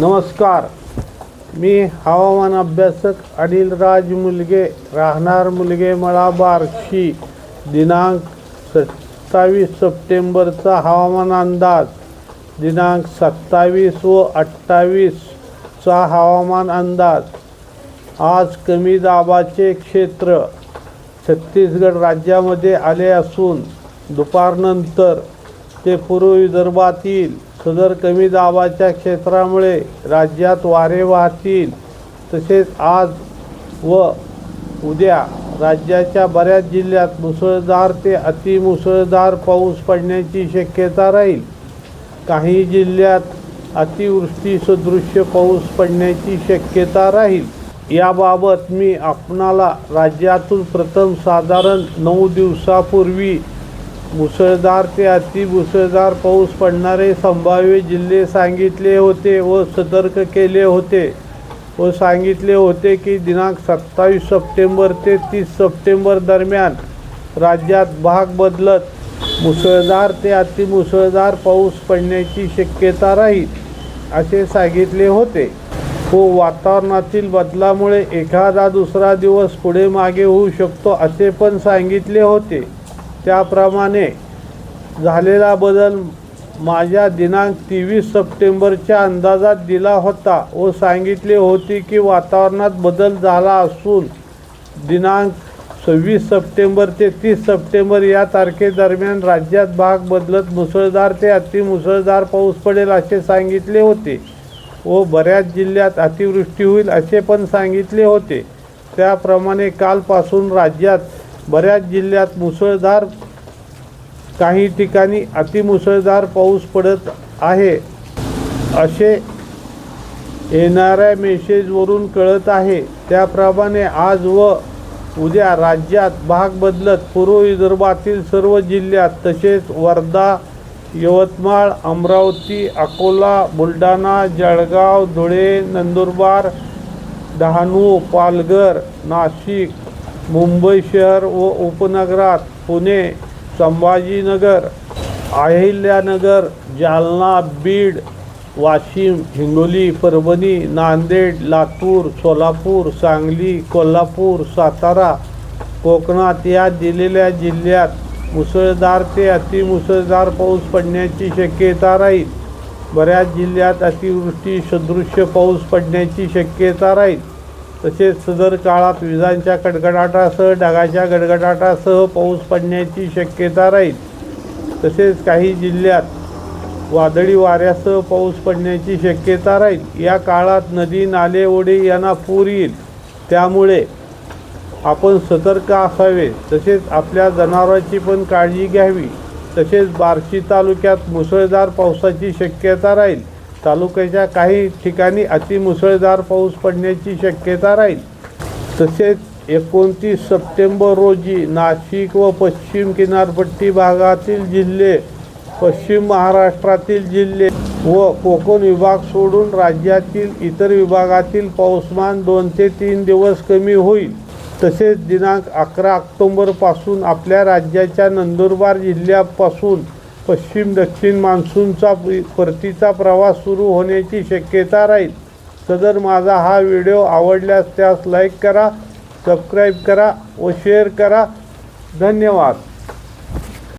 नमस्कार. मी हवामान अभ्यासक अनिल राज मुलगे राहणार मुलगे मला बार्शी. दिनांक सत्तावीस सप्टेंबरचा हवामान अंदाज. दिनांक सत्तावीस व अठ्ठावीसचा हवामान अंदाज. आज कमी दाबाचे क्षेत्र छत्तीसगड राज्यामध्ये आले असून दुपारनंतर ते पूर्व विदर्भातील सदर कमी दाबाच्या क्षेत्रामुळे राज्यात वारे वाहतील तसेच आज व उद्या राज्याच्या बऱ्याच जिल्ह्यात मुसळधार ते अतिमुसळधार पाऊस पडण्याची शक्यता राहील. काही जिल्ह्यात अतिवृष्टीसदृश्य पाऊस पडण्याची शक्यता राहील. याबाबत मी आपणाला राज्यातून प्रथम साधारण नऊ दिवसापूर्वी मुसळधार ते अतिमुसळधार पाऊस पडणारे संभाव्य जिल्हे सांगितले होते व सतर्क केले होते. व सांगितले होते की दिनांक सत्तावीस सप्टेंबर ते तीस सप्टेंबर दरम्यान राज्यात भाग बदलत मुसळधार ते अतिमुसळधार पाऊस पडण्याची शक्यता राहील असे सांगितले होते. व वातावरणातील बदलामुळे एखादा दुसरा दिवस पुढे मागे होऊ शकतो असे पण सांगितले होते. त्याप्रमाणे झालेला बदल माझ्या दिनांक तेवीस सप्टेंबरच्या अंदाजात दिला होता व सांगितले होते की वातावरणात बदल झाला असून दिनांक सव्वीस सप्टेंबर ते तीस सप्टेंबर या तारखेदरम्यान राज्यात भाग बदलत मुसळधार ते अतिमुसळधार पाऊस पडेल असे सांगितले होते व बऱ्याच जिल्ह्यात अतिवृष्टी होईल असे पण सांगितले होते. त्याप्रमाणे कालपासून राज्यात बऱ्याच जिल्ह्यात मुसळधार काही ठिकाणी अतिमुसळधार पाऊस पडत आहे. असे येणाऱ्या मेसेजवरून कळत आहे. त्याप्रमाणे आज व उद्या राज्यात भाग बदलत पूर्व विदर्भातील सर्व जिल्ह्यात तसेच वर्धा यवतमाळ अमरावती अकोला बुलढाणा जळगाव धुळे नंदुरबार डहाणू पालघर नाशिक मुंबई शहर व उपनगरात पुणे संभाजीनगर अहिल्यानगर जालना बीड वाशिम हिंगोली परभणी नांदेड लातूर सोलापूर सांगली कोल्हापूर सातारा कोकणात या दिलेल्या जिल्ह्यात मुसळधार ते अतिमुसळधार पाऊस पडण्याची शक्यता राहील. बऱ्याच जिल्ह्यात अतिवृष्टी सदृश्य पाऊस पडण्याची शक्यता राहील. तसेच सदर काळात विजांच्या कडकडाटासह ढगाच्या गडगडाटासह पाऊस पडण्याची शक्यता राहील. तसेच काही जिल्ह्यात वादळी वाऱ्यासह पाऊस पडण्याची शक्यता राहील. या काळात नदी नाले ओढे यांना पूर येईल. त्यामुळे आपण सतर्क असावे. तसेच आपल्या जनावरांची पण काळजी घ्यावी. तसेच बार्शी तालुक्यात मुसळधार पावसाची शक्यता राहील. तालुक्याच्या काही ठिकाणी अतिमुसळधार पाऊस पडण्याची शक्यता राहील. तसेच एकोणतीस सप्टेंबर रोजी नाशिक व पश्चिम किनारपट्टी भागातील जिल्हे पश्चिम महाराष्ट्रातील जिल्हे व कोकण विभाग सोडून राज्यातील इतर विभागातील पाऊसमान दोन ते तीन दिवस कमी होईल. तसेच दिनांक अकरा ऑक्टोंबरपासून आपल्या राज्याच्या नंदुरबार जिल्ह्यापासून पश्चिम दक्षिण मान्सूनचा परतीचा प्रवास सुरू होण्याची शक्यता राहील. सदर माझा हा व्हिडिओ आवडल्यास त्यास लाईक करा सबस्क्राईब करा व शेअर करा. धन्यवाद.